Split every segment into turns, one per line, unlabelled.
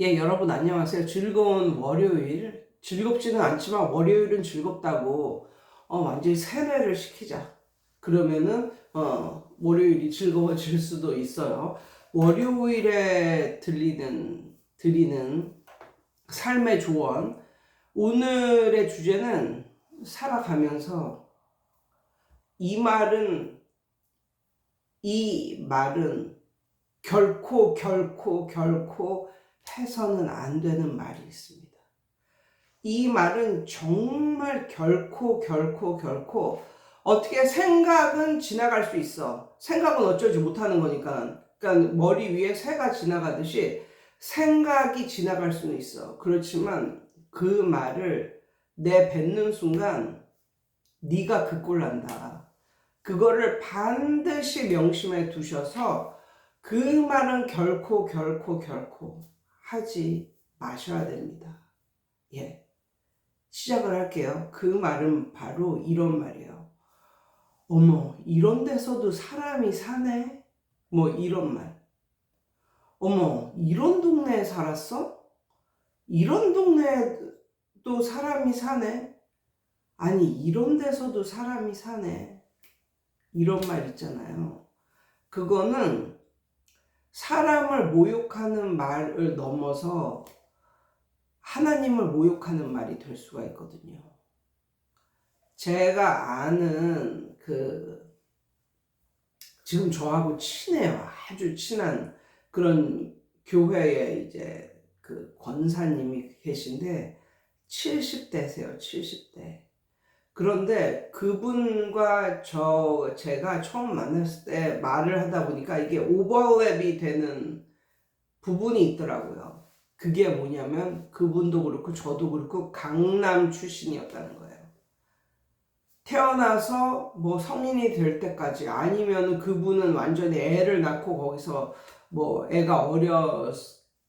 예, 여러분 안녕하세요. 즐거운 월요일. 즐겁지는 않지만 월요일은 즐겁다고 어, 완전히 세뇌를 시키자. 그러면은 어, 월요일이 즐거워질 수도 있어요. 월요일에 들리는 드리는 삶의 조언. 오늘의 주제는 살아가면서 이 말은 이 말은 결코 결코 결코 해서는 안 되는 말이 있습니다. 이 말은 정말 결코 결코 결코 어떻게 생각은 지나갈 수 있어. 생각은 어쩌지 못하는 거니까. 그러니까 머리 위에 새가 지나가듯이 생각이 지나갈 수는 있어. 그렇지만 그 말을 내 뱉는 순간 네가 그 꼴 난다. 그거를 반드시 명심해 두셔서 그 말은 결코 결코 결코 하지 마셔야 됩니다. 예. 시작을 할게요. 그 말은 바로 이런 말이에요. 어머, 이런 데서도 사람이 사네? 뭐 이런 말. 어머, 이런 동네에 살았어? 이런 동네에도 사람이 사네? 아니, 이런 데서도 사람이 사네? 이런 말 있잖아요. 그거는 사람을 모욕하는 말을 넘어서 하나님을 모욕하는 말이 될 수가 있거든요. 제가 아는 그 지금 저하고 친해요. 아주 친한 그런 교회에 이제 그 권사님이 계신데 70대세요. 70대. 그런데 그분과 저 제가 처음 만났을 때 말을 하다 보니까 이게 오버랩이 되는 부분이 있더라고요. 그게 뭐냐면 그분도 그렇고 저도 그렇고 강남 출신이었다는 거예요. 태어나서 뭐 성인이 될 때까지 아니면 그분은 완전히 애를 낳고 거기서 뭐 애가 어려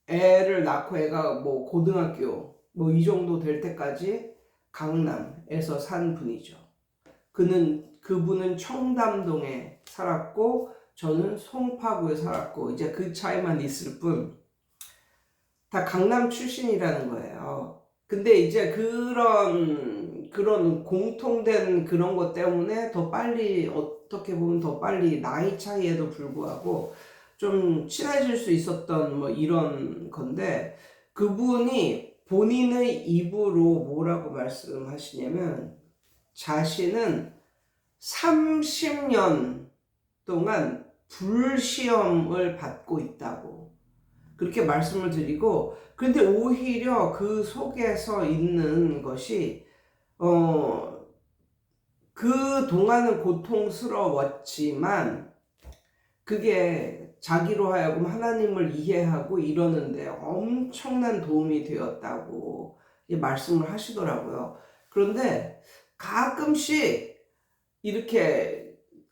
애를 낳고 애가 뭐 고등학교 뭐 이 정도 될 때까지 강남에서 산 분이죠. 그는 그분은 청담동에 살았고 저는 송파구에 살았고 이제 그 차이만 있을 뿐 다 강남 출신이라는 거예요. 근데 이제 그런 그런 공통된 그런 것 때문에 더 빨리 어떻게 보면 더 빨리 나이 차이에도 불구하고 좀 친해질 수 있었던 뭐 이런 건데 그분이 본인의 입으로 뭐라고 말씀하시냐면 자신은 30년 동안 불시험을 받고 있다고 그렇게 말씀을 드리고 근데 오히려 그 속에서 있는 것이 어 그 동안은 고통스러웠지만 그게 자기로 하여금 하나님을 이해하고 이러는데 엄청난 도움이 되었다고 말씀을 하시더라고요. 그런데 가끔씩 이렇게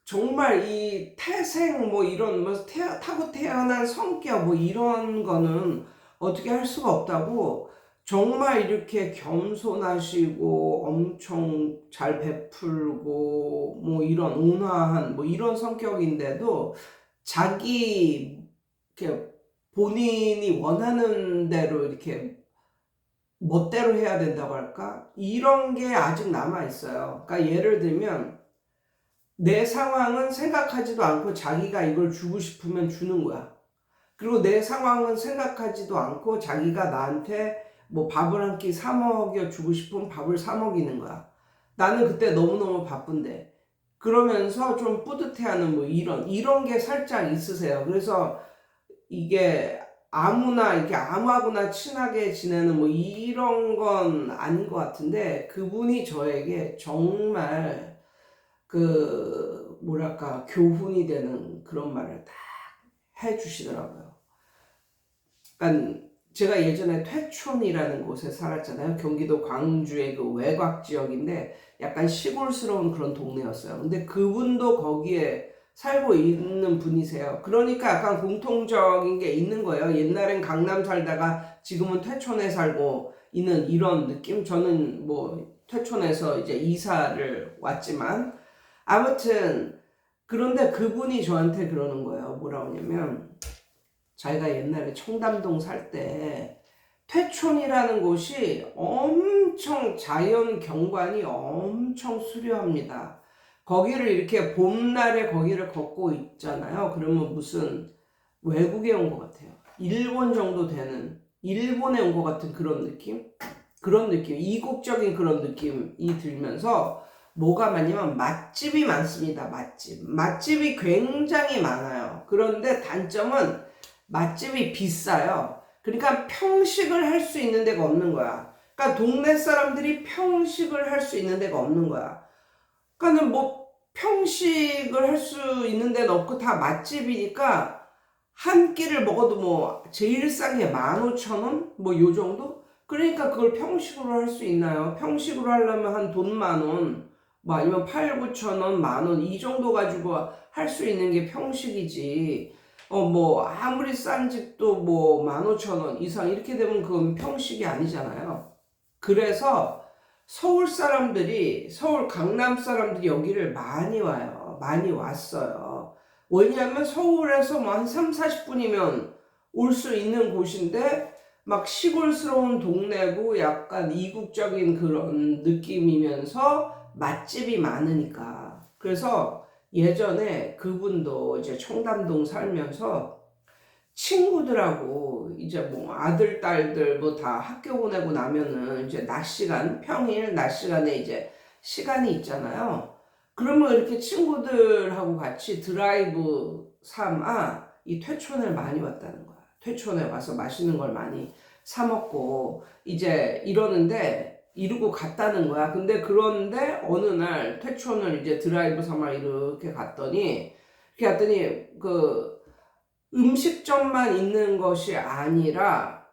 정말 이 태생 뭐 이런 뭐 태, 타고 태어난 성격 뭐 이런 거는 어떻게 할 수가 없다고 정말 이렇게 겸손하시고 엄청 잘 베풀고 뭐 이런 온화한 뭐 이런 성격인데도 자기 이렇게 본인이 원하는 대로 이렇게 멋대로 해야 된다고 할까? 이런 게 아직 남아 있어요. 그러니까 예를 들면 내 상황은 생각하지도 않고 자기가 이걸 주고 싶으면 주는 거야. 그리고 내 상황은 생각하지도 않고 자기가 나한테 뭐 밥을 한 끼 사 먹여 주고 싶으면 밥을 사 먹이는 거야. 나는 그때 너무너무 바쁜데. 그러면서 좀 뿌듯해하는 뭐 이런 이런 게 살짝 있으세요. 그래서 이게 아무나 이렇게 아무하고나 친하게 지내는 뭐 이런 건 아닌 것 같은데 그분이 저에게 정말 그 뭐랄까 교훈이 되는 그런 말을 딱 해주시더라고요. 그러니까 제가 예전에 퇴촌이라는 곳에 살았잖아요. 경기도 광주의 그 외곽 지역인데 약간 시골스러운 그런 동네였어요. 근데 그분도 거기에 살고 있는 분이세요. 그러니까 약간 공통적인 게 있는 거예요. 옛날엔 강남 살다가 지금은 퇴촌에 살고 있는 이런 느낌. 저는 뭐 퇴촌에서 이제 이사를 왔지만 아무튼 그런데 그분이 저한테 그러는 거예요. 뭐라고 하냐면 자기가 옛날에 청담동 살 때 퇴촌이라는 곳이 엄청 자연 경관이 엄청 수려합니다. 거기를 이렇게 봄날에 거기를 걷고 있잖아요. 그러면 무슨 외국에 온 것 같아요. 일본 정도 되는 일본에 온 것 같은 그런 느낌? 그런 느낌, 이국적인 그런 느낌이 들면서 뭐가 많냐면 맛집이 많습니다. 맛집. 맛집이 굉장히 많아요. 그런데 단점은 맛집이 비싸요. 그러니까 평식을 할 수 있는 데가 없는 거야. 그러니까 동네 사람들이 평식을 할 수 있는 데가 없는 거야. 그러니까는 뭐 평식을 할 수 있는 데는 없고 다 맛집이니까 한 끼를 먹어도 뭐 제일 싼 게 15,000원? 뭐 요 정도? 그러니까 그걸 평식으로 할 수 있나요? 평식으로 하려면 한 돈 만 원, 뭐 아니면 8, 9천 원, 만 원, 이 정도 가지고 할 수 있는 게 평식이지. 어, 뭐, 아무리 싼 집도 뭐, 15,000원 이상 이렇게 되면 그건 평식이 아니잖아요. 그래서 서울 사람들이, 서울 강남 사람들이 여기를 많이 와요. 많이 왔어요. 왜냐하면 서울에서 뭐 한 3, 40분이면 올 수 있는 곳인데, 막 시골스러운 동네고 약간 이국적인 그런 느낌이면서 맛집이 많으니까. 그래서 예전에 그분도 이제 청담동 살면서 친구들하고 이제 뭐 아들, 딸들 뭐 다 학교 보내고 나면은 이제 낮 시간, 평일 낮 시간에 이제 시간이 있잖아요. 그러면 이렇게 친구들하고 같이 드라이브 삼아 이 퇴촌을 많이 왔다는 거야. 퇴촌에 와서 맛있는 걸 많이 사 먹고 이제 이러는데 이러고 갔다는 거야. 근데 그런데 어느 날 퇴촌을 이제 드라이브 삼아 이렇게 갔더니 이렇게 갔더니 그 음식점만 있는 것이 아니라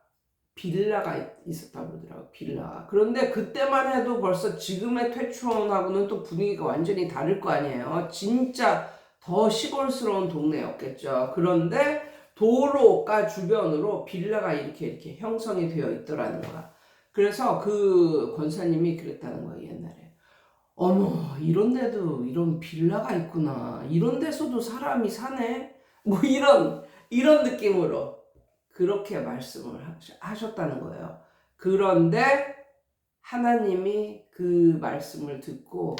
빌라가 있- 있었다고 그러더라고 빌라. 그런데 그때만 해도 벌써 지금의 퇴촌하고는 또 분위기가 완전히 다를 거 아니에요. 진짜 더 시골스러운 동네였겠죠. 그런데 도로가 주변으로 빌라가 이렇게 이렇게 형성이 되어 있더라는 거야. 그래서 그 권사님이 그랬다는 거야 옛날에. 어머 이런 데도 이런 빌라가 있구나. 이런 데서도 사람이 사네. 뭐 이런 이런 느낌으로 그렇게 말씀을 하셨다는 거예요. 그런데 하나님이 그 말씀을 듣고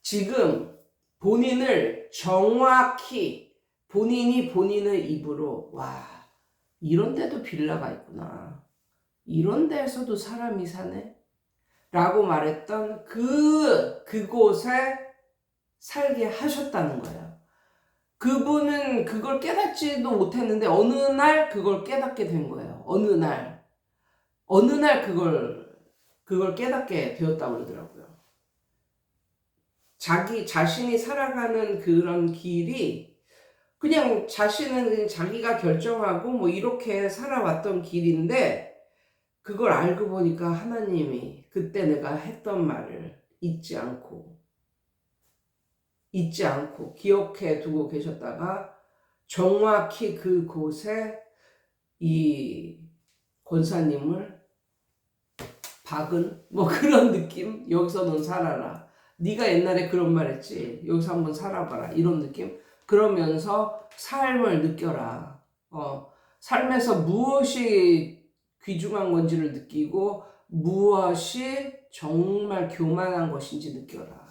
지금 본인을 정확히 본인이 본인의 입으로 와 이런 데도 빌라가 있구나 이런 데에서도 사람이 사네 라고 말했던 그 그곳에 살게 하셨다는 거예요. 그분은 그걸 깨닫지도 못했는데 어느 날 그걸 깨닫게 된 거예요. 어느 날 어느 날 그걸 그걸 깨닫게 되었다고 그러더라고요. 자기 자신이 살아가는 그런 길이 그냥 자신은 자기가 결정하고 뭐 이렇게 살아왔던 길인데 그걸 알고 보니까 하나님이 그때 내가 했던 말을 잊지 않고 잊지 않고 기억해 두고 계셨다가 정확히 그곳에 이 권사님을 박은 뭐 그런 느낌? 여기서 넌 살아라. 네가 옛날에 그런 말 했지. 여기서 한번 살아봐라. 이런 느낌? 그러면서 삶을 느껴라. 어 삶에서 무엇이 귀중한 건지를 느끼고 무엇이 정말 교만한 것인지 느껴라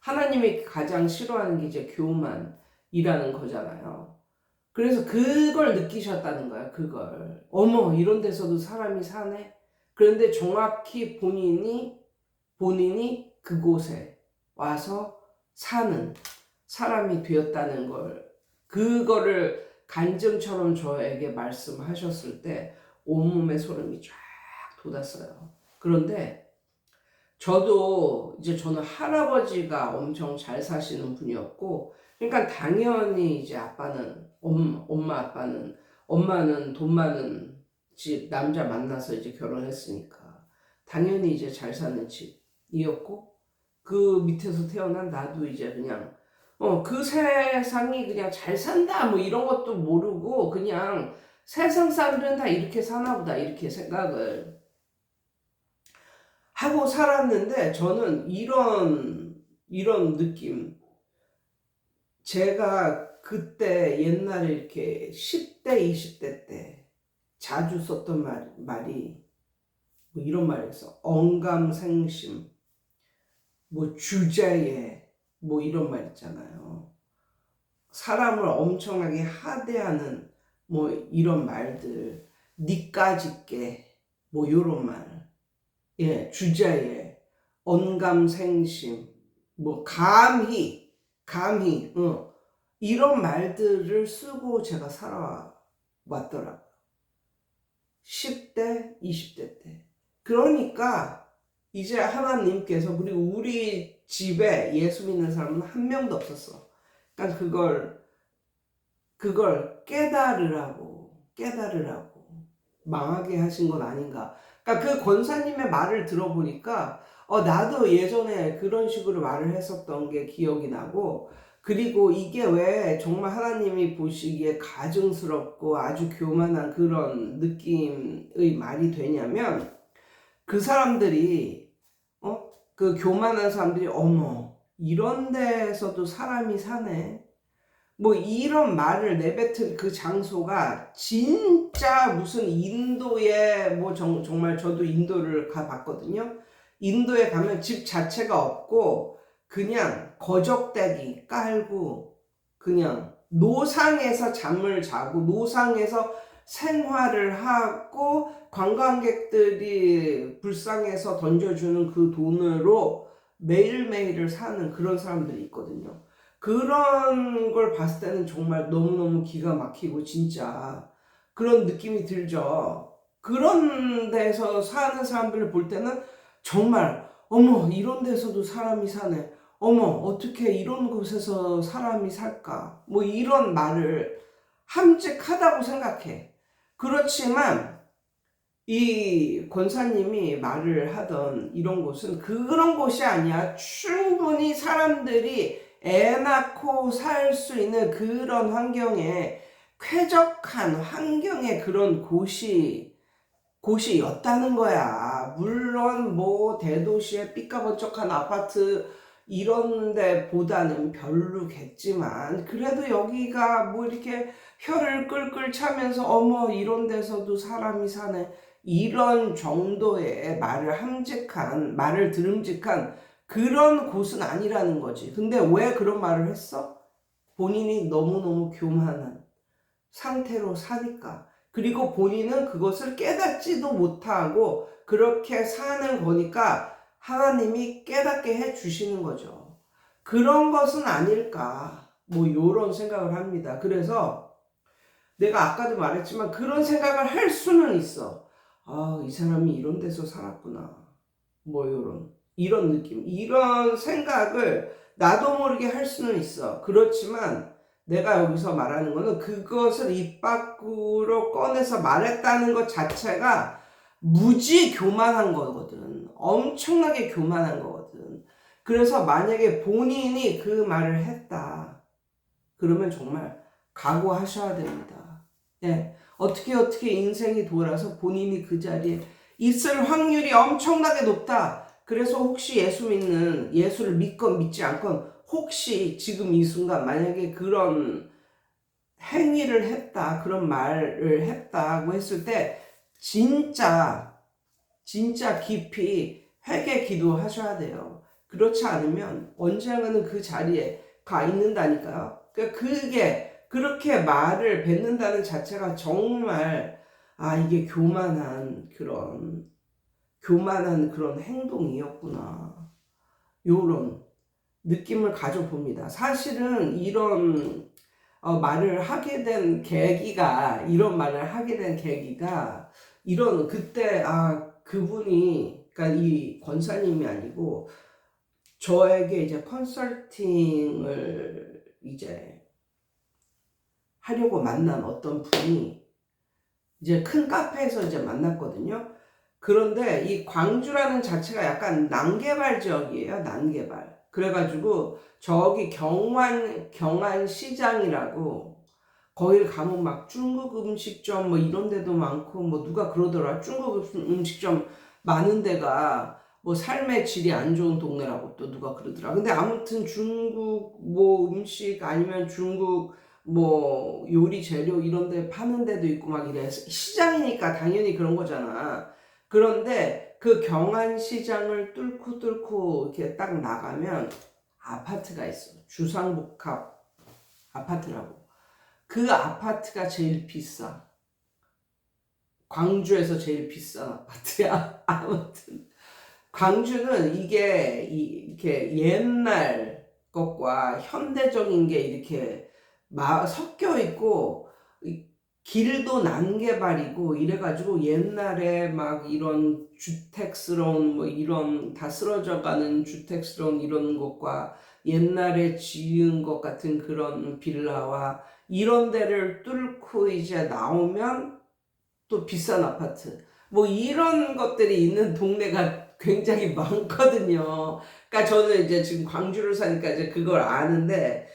하나님이 가장 싫어하는 게 이제 교만이라는 거잖아요. 그래서 그걸 느끼셨다는 거야, 그걸. 어머, 이런 데서도 사람이 사네? 그런데 정확히 본인이, 본인이 그곳에 와서 사는 사람이 되었다는 걸, 그거를 간증처럼 저에게 말씀하셨을 때 온몸에 소름이 쫙 돋았어요. 그런데 저도 이제 저는 할아버지가 엄청 잘 사시는 분이었고, 그러니까 당연히 이제 아빠는 엄, 엄마 아빠는 엄마는 돈 많은 집 남자 만나서 이제 결혼했으니까 당연히 이제 잘 사는 집이었고 그 밑에서 태어난 나도 이제 그냥 어 그 세상이 그냥 잘 산다 뭐 이런 것도 모르고 그냥 세상 사람들은 다 이렇게 사나 보다 이렇게 생각을 하고 살았는데 저는 이런 이런 느낌 제가 그때 옛날에 이렇게 10대 20대 때 자주 썼던 말, 말이 뭐 이런 말이 있어. 언감생심, 뭐 주제에, 뭐 이런 말 있잖아요. 사람을 엄청나게 하대하는 뭐 이런 말들, 니까짓게, 뭐 요런 말. 예, 주제에, 언감생심, 뭐 감히, 감히, 어, 이런 말들을 쓰고 제가 살아왔더라고요. 10대, 20대 때. 그러니까 이제 하나님께서 그리고 우리 집에 예수 믿는 사람은 한 명도 없었어. 그러니까 그걸 그걸 깨달으라고 깨달으라고 망하게 하신 건 아닌가. 그러니까 그 권사님의 말을 들어보니까 어 나도 예전에 그런 식으로 말을 했었던 게 기억이 나고 그리고 이게 왜 정말 하나님이 보시기에 가증스럽고 아주 교만한 그런 느낌의 말이 되냐면 그 사람들이 어? 그 교만한 사람들이 어머 이런 데에서도 사람이 사네. 뭐 이런 말을 내뱉은 그 장소가 진짜 무슨 인도에 뭐 정, 정말 저도 인도를 가봤거든요. 인도에 가면 집 자체가 없고 그냥 거적대기 깔고 그냥 노상에서 잠을 자고 노상에서 생활을 하고 관광객들이 불쌍해서 던져주는 그 돈으로 매일매일을 사는 그런 사람들이 있거든요. 그런 걸 봤을 때는 정말 너무너무 기가 막히고 진짜 그런 느낌이 들죠. 그런 데서 사는 사람들을 볼 때는 정말 어머 이런 데서도 사람이 사네. 어머 어떻게 이런 곳에서 사람이 살까? 뭐 이런 말을 함직하다고 생각해. 그렇지만 이 권사님이 말을 하던 이런 곳은 그런 곳이 아니야. 충분히 사람들이 애 낳고 살 수 있는 그런 환경에 쾌적한 환경의 그런 곳이 곳이었다는 거야. 물론 뭐 대도시의 삐까번쩍한 아파트 이런 데보다는 별로겠지만 그래도 여기가 뭐 이렇게 혀를 끌끌 차면서 어머 이런 데서도 사람이 사네 이런 정도의 말을 함직한 말을 들음직한 그런 곳은 아니라는 거지. 근데 왜 그런 말을 했어? 본인이 너무너무 교만한 상태로 사니까. 그리고 본인은 그것을 깨닫지도 못하고 그렇게 사는 거니까 하나님이 깨닫게 해 주시는 거죠. 그런 것은 아닐까. 뭐, 요런 생각을 합니다. 그래서 내가 아까도 말했지만 그런 생각을 할 수는 있어. 아, 이 사람이 이런 데서 살았구나. 뭐, 요런. 이런 느낌. 이런 생각을 나도 모르게 할 수는 있어. 그렇지만 내가 여기서 말하는 거는 그것을 입 밖으로 꺼내서 말했다는 것 자체가 무지 교만한 거거든. 엄청나게 교만한 거거든. 그래서 만약에 본인이 그 말을 했다. 그러면 정말 각오하셔야 됩니다. 예. 어떻게 어떻게 인생이 돌아서 본인이 그 자리에 있을 확률이 엄청나게 높다. 그래서 혹시 예수 믿는 예수를 믿건 믿지 않건 혹시 지금 이 순간 만약에 그런 행위를 했다 그런 말을 했다고 했을 때 진짜 진짜 깊이 회개 기도하셔야 돼요. 그렇지 않으면 언젠가는 그 자리에 가 있는다니까요. 그러니까 그게 그렇게 말을 뱉는다는 자체가 정말 아 이게 교만한 그런 교만한 그런 행동이었구나. 요런 느낌을 가져봅니다. 사실은 이런 어, 말을 하게 된 계기가 이런 말을 하게 된 계기가 이런 그때 아 그분이 그러니까 이 권사님이 아니고 저에게 이제 컨설팅을 이제 하려고 만난 어떤 분이 이제 큰 카페에서 이제 만났거든요. 그런데 이 광주라는 자체가 약간 난개발 지역이에요. 난개발. 그래가지고 저기 경환 경안 시장이라고 거길 가면 막 중국 음식점 뭐 이런 데도 많고 뭐 누가 그러더라 중국 음식점 많은 데가 뭐 삶의 질이 안 좋은 동네라고 또 누가 그러더라. 근데 아무튼 중국 뭐 음식 아니면 중국 뭐 요리 재료 이런 데 파는 데도 있고 막 이래. 시장이니까 당연히 그런 거잖아. 그런데 그 경안시장을 뚫고 뚫고 이렇게 딱 나가면 아파트가 있어. 주상복합 아파트라고. 그 아파트가 제일 비싸. 광주에서 제일 비싼 아파트야. 아무튼 광주는 이게 이- 이렇게 옛날 것과 현대적인 게 이렇게 마, 섞여 있고 이 길도 난개발이고 이래가지고 옛날에 막 이런 주택스러운 뭐 이런 다 쓰러져가는 주택스러운 이런 것과 옛날에 지은 것 같은 그런 빌라와 이런 데를 뚫고 이제 나오면 또 비싼 아파트 뭐 이런 것들이 있는 동네가 굉장히 많거든요. 그러니까 저는 이제 지금 광주를 사니까 이제 그걸 아는데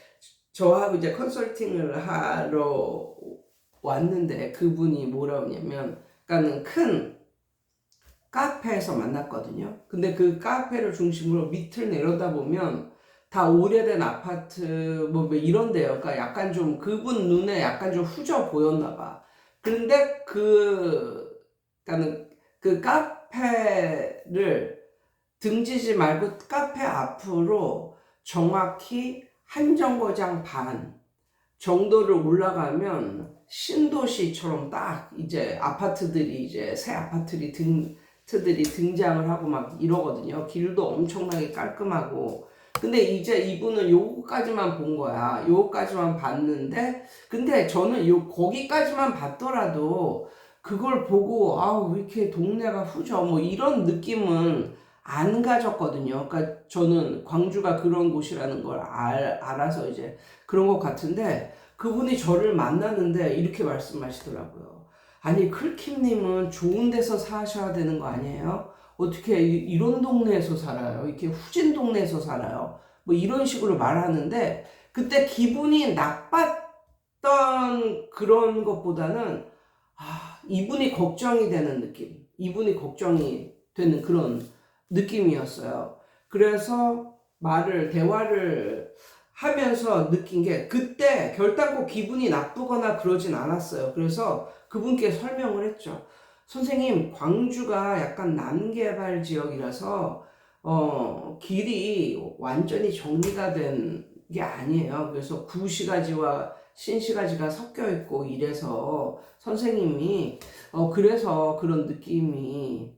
저하고 이제 컨설팅을 하러 왔는데 그분이 뭐라 하냐면 그러니까는 큰 카페에서 만났거든요. 근데 그 카페를 중심으로 밑을 내려다 보면 다 오래된 아파트 뭐, 뭐 이런 데요. 그러니까 약간 좀 그분 눈에 약간 좀 후져 보였나 봐. 근데 그 그러니까는 그 카페를 등지지 말고 카페 앞으로 정확히 한 정거장 반 정도를 올라가면 신도시처럼 딱 이제 아파트들이 이제 새 아파트들이 등 트들이 등장을 하고 막 이러거든요. 길도 엄청나게 깔끔하고. 근데 이제 이분은 요거까지만 본 거야. 요거까지만 봤는데, 근데 저는 요, 거기까지만 봤더라도, 그걸 보고, 아우, 왜 이렇게 동네가 후져? 뭐 이런 느낌은 안 가졌거든요. 그러니까 저는 광주가 그런 곳이라는 걸 알, 알아서 이제 그런 것 같은데, 그분이 저를 만났는데 이렇게 말씀하시더라고요. 아니, 클킴님은 좋은 데서 사셔야 되는 거 아니에요? 어떻게 이- 이런 동네에서 살아요? 이렇게 후진 동네에서 살아요? 뭐 이런 식으로 말하는데, 그때 기분이 나빴던 그런 것보다는, 아, 이분이 걱정이 되는 느낌. 이분이 걱정이 되는 그런 느낌이었어요. 그래서 말을, 대화를 하면서 느낀 게 그때 결단코 기분이 나쁘거나 그러진 않았어요. 그래서 그분께 설명을 했죠. 선생님, 광주가 약간 난개발 지역이라서 어, 길이 완전히 정리가 된 게 아니에요. 그래서 구시가지와 신시가지가 섞여 있고 이래서 선생님이 어, 그래서 그런 느낌이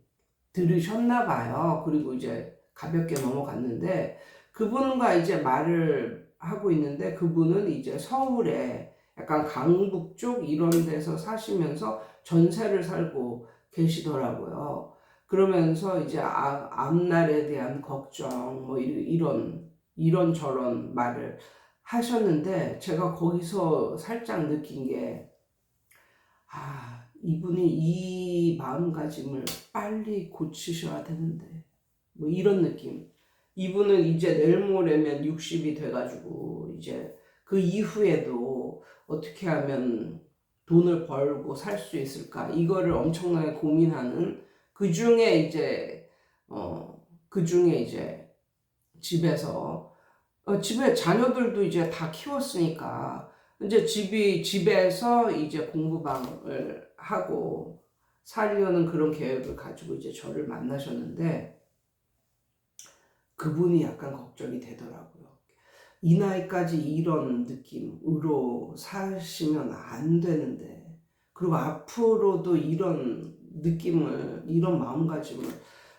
들으셨나 봐요. 그리고 이제 가볍게 넘어갔는데 그분과 이제 말을 하고 있는데 그분은 이제 서울에 약간 강북 쪽 이런 데서 사시면서 전세를 살고 계시더라고요. 그러면서 이제 아, 앞날에 대한 걱정 뭐 이- 이런 이런 저런 말을 하셨는데 제가 거기서 살짝 느낀 게 아, 이분이 이 마음가짐을 빨리 고치셔야 되는데 뭐 이런 느낌. 이분은 이제 내일 모레면 60이 돼가지고 이제 그 이후에도 어떻게 하면 돈을 벌고 살 수 있을까 이거를 엄청나게 고민하는 그 중에 이제 어그 중에 이제 집에서 어, 집에 자녀들도 이제 다 키웠으니까 이제 집이 집에서 이제 공부방을 하고 살려는 그런 계획을 가지고 이제 저를 만나셨는데 그분이 약간 걱정이 되더라고요. 이 나이까지 이런 느낌으로 사시면 안 되는데, 그리고 앞으로도 이런 느낌을, 이런 마음가짐을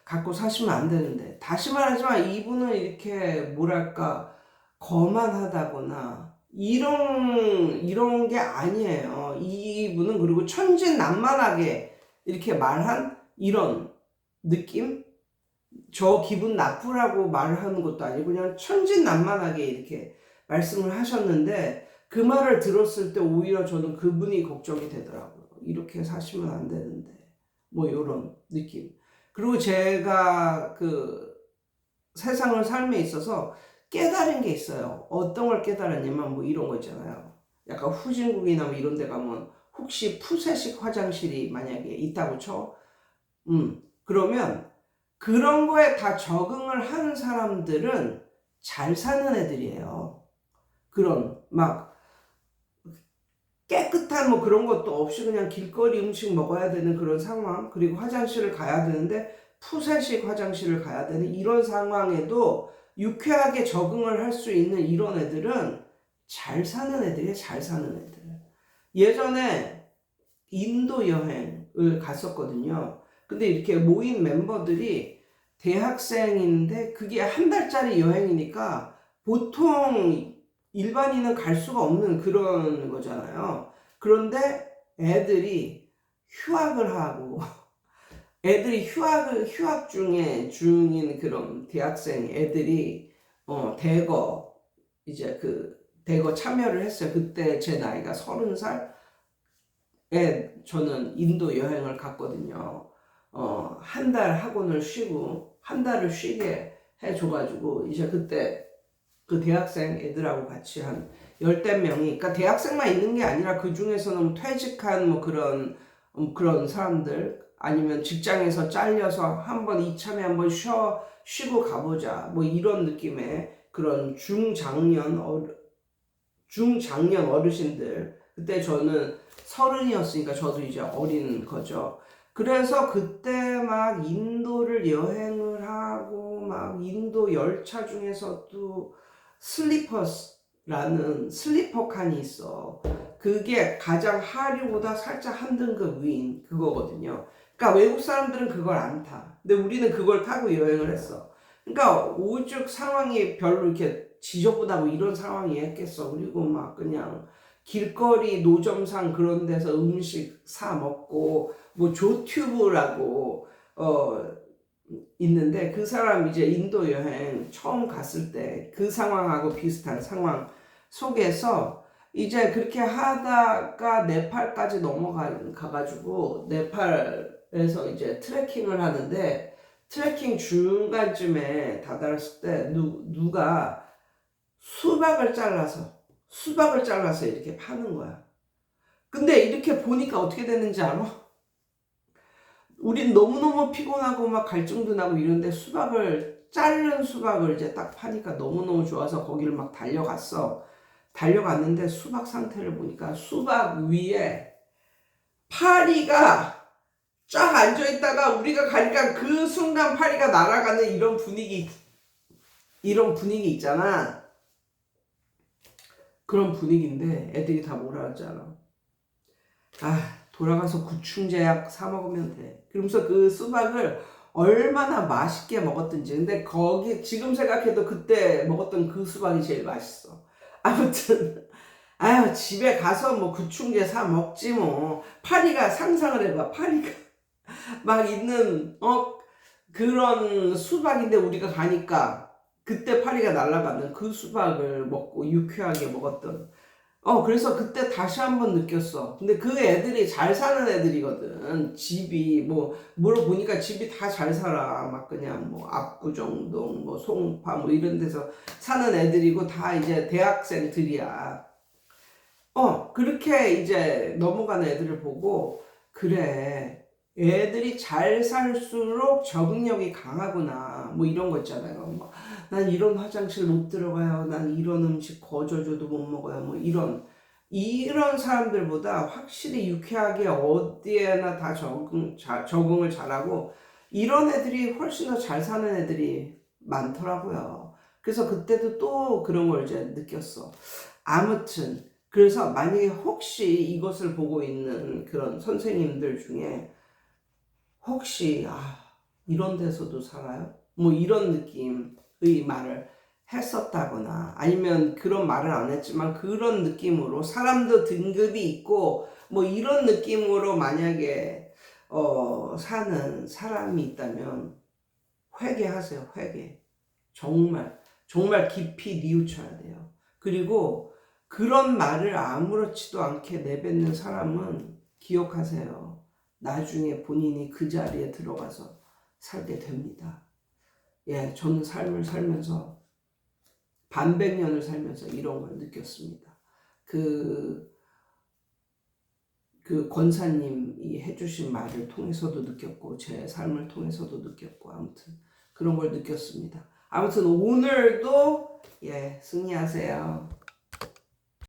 갖고 사시면 안 되는데, 다시 말하지만 이분은 이렇게 뭐랄까, 거만하다거나, 이런, 이런 게 아니에요. 이분은 그리고 천진난만하게 이렇게 말한 이런 느낌? 저 기분 나쁘라고 말을 하는 것도 아니고 그냥 천진난만하게 이렇게 말씀을 하셨는데 그 말을 들었을 때 오히려 저는 그분이 걱정이 되더라고요. 이렇게 사시면 안 되는데 뭐 이런 느낌. 그리고 제가 그 세상을 삶에 있어서 깨달은 게 있어요. 어떤 걸 깨달았냐면 뭐 이런 거 있잖아요. 약간 후진국이나 뭐 이런 데 가면 혹시 푸세식 화장실이 만약에 있다고 쳐? 음, 그러면 그런 거에 다 적응을 하는 사람들은 잘 사는 애들이에요. 그런 막 깨끗한 뭐 그런 것도 없이 그냥 길거리 음식 먹어야 되는 그런 상황 그리고 화장실을 가야 되는데 푸세식 화장실을 가야 되는 이런 상황에도 유쾌하게 적응을 할 수 있는 이런 애들은 잘 사는 애들이야 잘 사는 애들 예전에 인도 여행을 갔었거든요 근데 이렇게 모인 멤버들이 대학생인데 그게 한 달짜리 여행이니까 보통 일반인은 갈 수가 없는 그런 거잖아요. 그런데 애들이 휴학을 하고 애들이 휴학을 휴학 중에 중인 그런 대학생 애들이 어 대거 이제 그 대거 참여를 했어요. 그때 제 나이가 서른 살에 저는 인도 여행을 갔거든요. 어, 한 달 학원을 쉬고, 한 달을 쉬게 해줘가지고, 이제 그때 그 대학생 애들하고 같이 한 열댓 명이, 그러니까 대학생만 있는 게 아니라 그 중에서는 뭐 퇴직한 뭐 그런, 음, 그런 사람들, 아니면 직장에서 잘려서 한번 이참에 한번 쉬어, 쉬고 가보자. 뭐 이런 느낌의 그런 중장년, 어, 중장년 어르신들. 그때 저는 서른이었으니까 저도 이제 어린 거죠. 그래서 그때 막 인도를 여행을 하고 막 인도 열차 중에서도 슬리퍼스라는 슬리퍼 칸이 있어. 그게 가장 하류보다 살짝 한 등급 위인 그거거든요. 그러니까 외국 사람들은 그걸 안 타. 근데 우리는 그걸 타고 여행을 했어. 그러니까 오죽 상황이 별로 이렇게 지저분하고 이런 상황이 했겠어. 그리고 막 그냥 길거리 노점상 그런 데서 음식 사 먹고 뭐 조튜브라고 어 있는데 그 사람 이제 인도 여행 처음 갔을 때 그 상황하고 비슷한 상황 속에서 이제 그렇게 하다가 네팔까지 넘어가 가가지고 네팔에서 이제 트레킹을 하는데 트레킹 중간쯤에 다다랐을 때 누, 누가 수박을 잘라서 수박을 잘라서 이렇게 파는 거야. 근데 이렇게 보니까 어떻게 되는지 알아? 우린 너무너무 피곤하고 막 갈증도 나고 이런데 수박을 자른 수박을 이제 딱 파니까 너무너무 좋아서 거기를 막 달려갔어. 달려갔는데 수박 상태를 보니까 수박 위에 파리가 쫙 앉아있다가 우리가 가니까 그 순간 파리가 날아가는 이런 분위기, 이런 분위기 있잖아. 그런 분위기인데 애들이 다 뭐라 하지 않아. 아, 돌아가서 구충제약 사 먹으면 돼. 그러면서 그 수박을 얼마나 맛있게 먹었든지. 근데 거기 지금 생각해도 그때 먹었던 그 수박이 제일 맛있어. 아무튼 아유 집에 가서 뭐 구충제 사 먹지 뭐. 파리가 상상을 해봐. 파리가 막 있는 어 그런 수박인데 우리가 가니까 그때 파리가 날아가는 그 수박을 먹고 유쾌하게 먹었던 어, 그래서 그때 다시 한번 느꼈어. 근데 그 애들이 잘 사는 애들이거든. 집이, 뭐, 물어보니까 집이 다 잘 살아. 막 그냥 뭐, 압구정동, 뭐, 송파, 뭐, 이런 데서 사는 애들이고, 다 이제 대학생들이야. 어, 그렇게 이제 넘어가는 애들을 보고, 그래. 애들이 잘 살수록 적응력이 강하구나. 뭐 이런 거 있잖아요. 뭐, 난 이런 화장실 못 들어가요. 난 이런 음식 거저줘도 못 먹어요. 뭐 이런. 이런 사람들보다 확실히 유쾌하게 어디에나 다 적응, 자, 적응을 잘하고 이런 애들이 훨씬 더 잘 사는 애들이 많더라고요. 그래서 그때도 또 그런 걸 이제 느꼈어. 아무튼, 그래서 만약에 혹시 이것을 보고 있는 그런 선생님들 중에 혹시 아 이런 데서도 살아요? 뭐 이런 느낌의 말을 했었다거나 아니면 그런 말을 안 했지만 그런 느낌으로 사람도 등급이 있고 뭐 이런 느낌으로 만약에 어 사는 사람이 있다면 회개하세요 회개. 정말 정말 깊이 뉘우쳐야 돼요. 그리고 그런 말을 아무렇지도 않게 내뱉는 사람은 기억하세요. 나중에 본인이 그 자리에 들어가서 살게 됩니다. 예, 저는 삶을 살면서 반백 년을 살면서 이런 걸 느꼈습니다. 그, 그 권사님이 해주신 말을 통해서도 느꼈고, 제 삶을 통해서도 느꼈고, 아무튼 그런 걸 느꼈습니다. 아무튼 오늘도 예, 승리하세요.